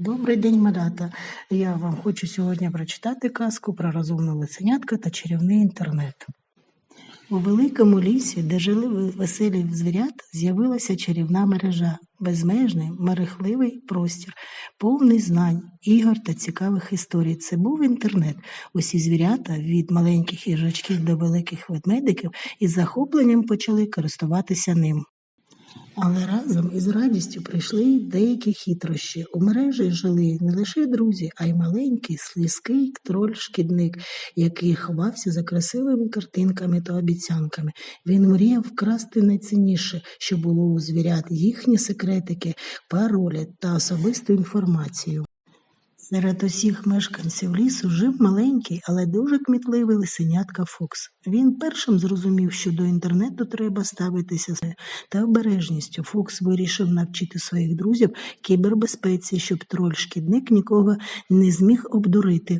Добрий день, малята. Я вам хочу сьогодні прочитати казку про розумну лисенятка та чарівний інтернет. У великому лісі, де жили веселі звірята, з'явилася чарівна мережа, безмежний, мерехливий простір, повний знань, ігор та цікавих історій. Це був інтернет. Усі звірята, від маленьких їжачків до великих ведмедиків, із захопленням почали користуватися ним. Але разом із радістю прийшли й деякі хитрощі. У мережі жили не лише друзі, а й маленький, слизький троль-шкідник, який ховався за красивими картинками та обіцянками. Він мріяв вкрасти найцінніше, що було у звірят, їхні секретики, паролі та особисту інформацію. Серед усіх мешканців лісу жив маленький, але дуже кмітливий лисенятка Фокс. Він першим зрозумів, що до інтернету треба ставитися та обережністю. Фокс вирішив навчити своїх друзів кібербезпеці, щоб троль-шкідник нікого не зміг обдурити.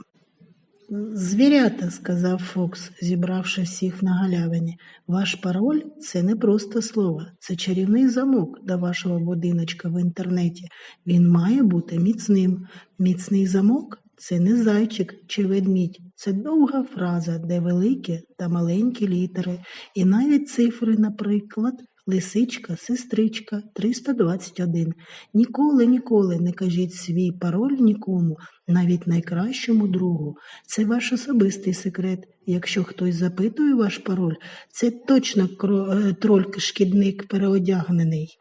Звірята, сказав Фокс, зібравши всіх на галявині, ваш пароль це не просто слово, це чарівний замок до вашого будиночка в інтернеті. Він має бути міцним. Міцний замок це не зайчик чи ведмідь, це довга фраза, де великі та маленькі літери, і навіть цифри, наприклад, лисичка, сестричка 321. Ніколи, ніколи не кажіть свій пароль нікому, навіть найкращому другу. Це ваш особистий секрет. Якщо хтось запитує ваш пароль, це точно е, троль-шкідник переодягнений.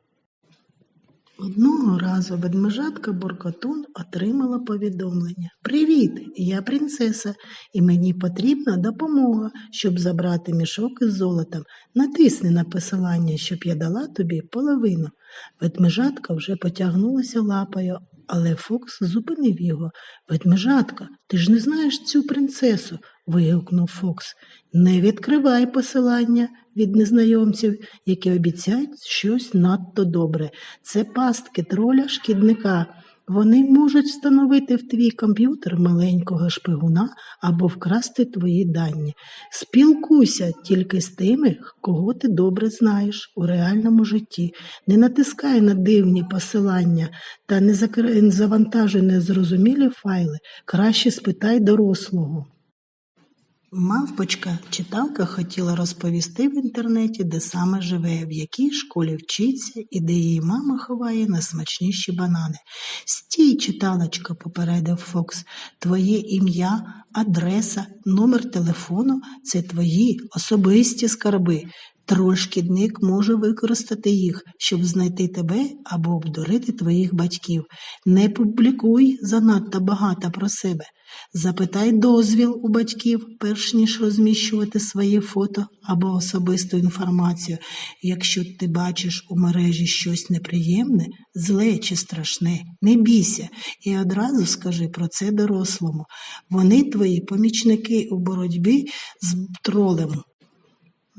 Одного разу ведмежатка Боркотун отримала повідомлення. Привіт, я принцеса, і мені потрібна допомога, щоб забрати мішок із золотом. Натисни на посилання, щоб я дала тобі половину. Ведмежатка вже потягнулася лапою, але Фокс зупинив його. Ведмежатка, ти ж не знаєш цю принцесу, вигукнув Фокс. Не відкривай посилання від незнайомців, які обіцяють щось надто добре. Це пастки троля шкідника. Вони можуть встановити в твій комп'ютер маленького шпигуна або вкрасти твої дані. Спілкуйся тільки з тими, кого ти добре знаєш у реальному житті. Не натискай на дивні посилання та не завантажуй незрозумілі файли. Краще спитай дорослого. Мавпочка читалка хотіла розповісти в інтернеті, де саме живе, в якій школі вчиться і де її мама ховає найсмачніші банани. Стій, читалочка, попередив Фокс. Твоє ім'я, адреса, номер телефону це твої особисті скарби. Троль-шкідник може використати їх, щоб знайти тебе або обдурити твоїх батьків. Не публікуй занадто багато про себе. Запитай дозвіл у батьків, перш ніж розміщувати свої фото або особисту інформацію. Якщо ти бачиш у мережі щось неприємне, зле чи страшне, не бійся і одразу скажи про це дорослому. Вони твої помічники у боротьбі з тролем.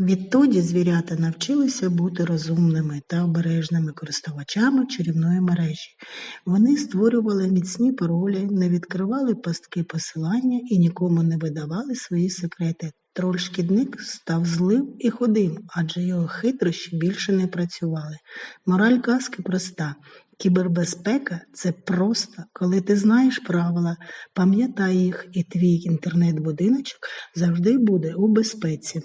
Відтоді звірята навчилися бути розумними та обережними користувачами чарівної мережі. Вони створювали міцні паролі, не відкривали пастки посилання і нікому не видавали свої секрети. Троль-шкідник став злим і худим, адже його хитрощі більше не працювали. Мораль казки проста. Кібербезпека це просто, коли ти знаєш правила, пам'ятай їх, і твій інтернет-будиночок завжди буде у безпеці.